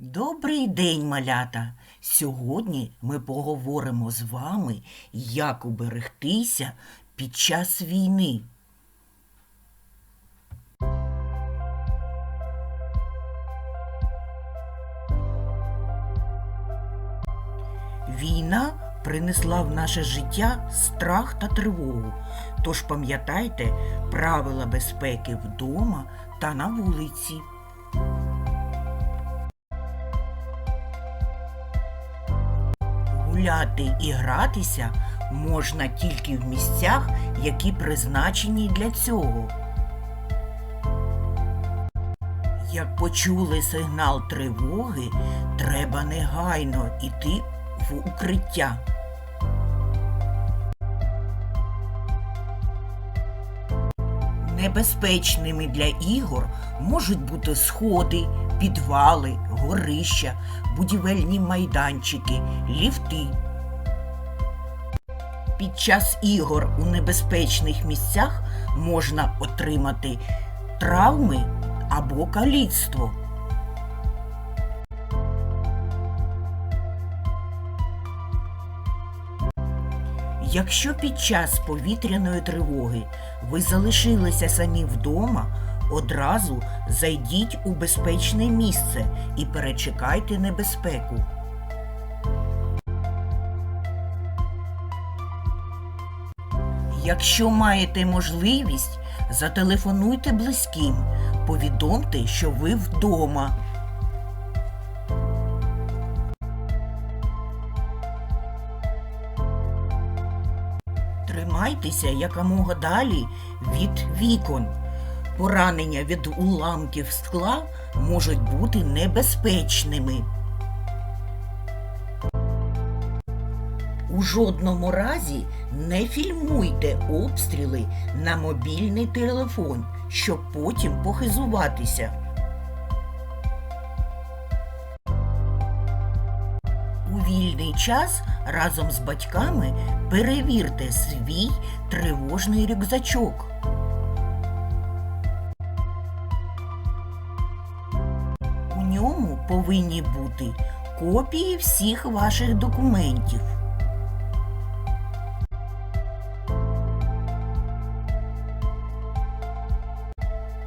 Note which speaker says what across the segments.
Speaker 1: Добрий день, малята! Сьогодні ми поговоримо з вами, як уберегтися під час війни. Війна принесла в наше життя страх та тривогу. Тож пам'ятайте правила безпеки вдома та на вулиці. Гуляти і гратися можна тільки в місцях, які призначені для цього. Як почули сигнал тривоги, треба негайно йти в укриття. Небезпечними для ігор можуть бути сходи, підвали, горища, будівельні майданчики, ліфти. Під час ігор у небезпечних місцях можна отримати травми або каліцтво. Якщо під час повітряної тривоги ви залишилися самі вдома, одразу зайдіть у безпечне місце і перечекайте небезпеку. Якщо маєте можливість, зателефонуйте близьким, повідомте, що ви вдома. Тримайтеся якомога далі від вікон. Поранення від уламків скла можуть бути небезпечними. У жодному разі не фільмуйте обстріли на мобільний телефон, щоб потім похизуватися. У вільний час разом з батьками перевірте свій тривожний рюкзачок. Повинні бути копії всіх ваших документів.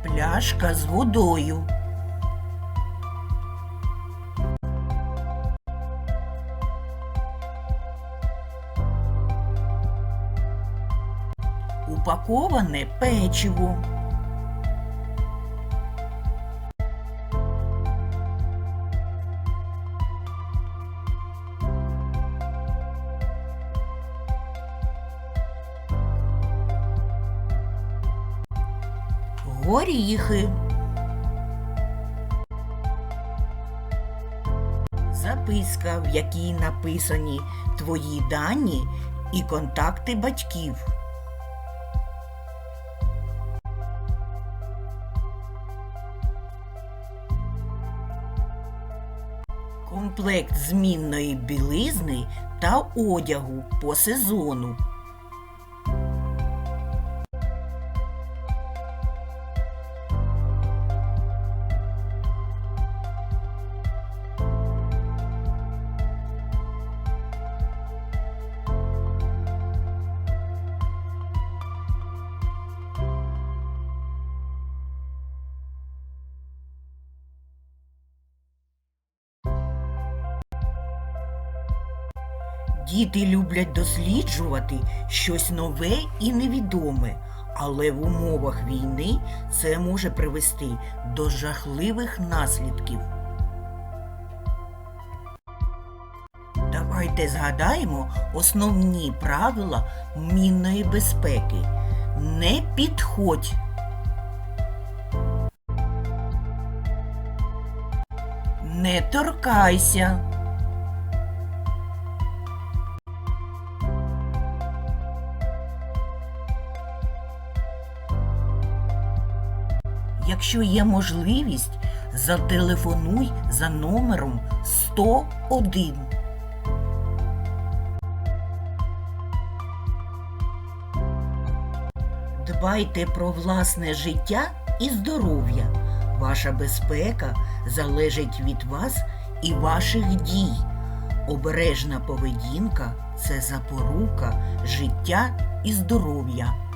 Speaker 1: Пляшка з водою. Упаковане печиво. Горіхи. Записка, в якій написані твої дані і контакти батьків. Комплект змінної білизни та одягу по сезону. Діти люблять досліджувати щось нове і невідоме, але в умовах війни це може привести до жахливих наслідків. Давайте згадаємо основні правила мінної безпеки. Не підходь. Не торкайся. Якщо є можливість, зателефонуй за номером 101. Дбайте про власне життя і здоров'я. Ваша безпека залежить від вас і ваших дій. Обережна поведінка це запорука життя і здоров'я.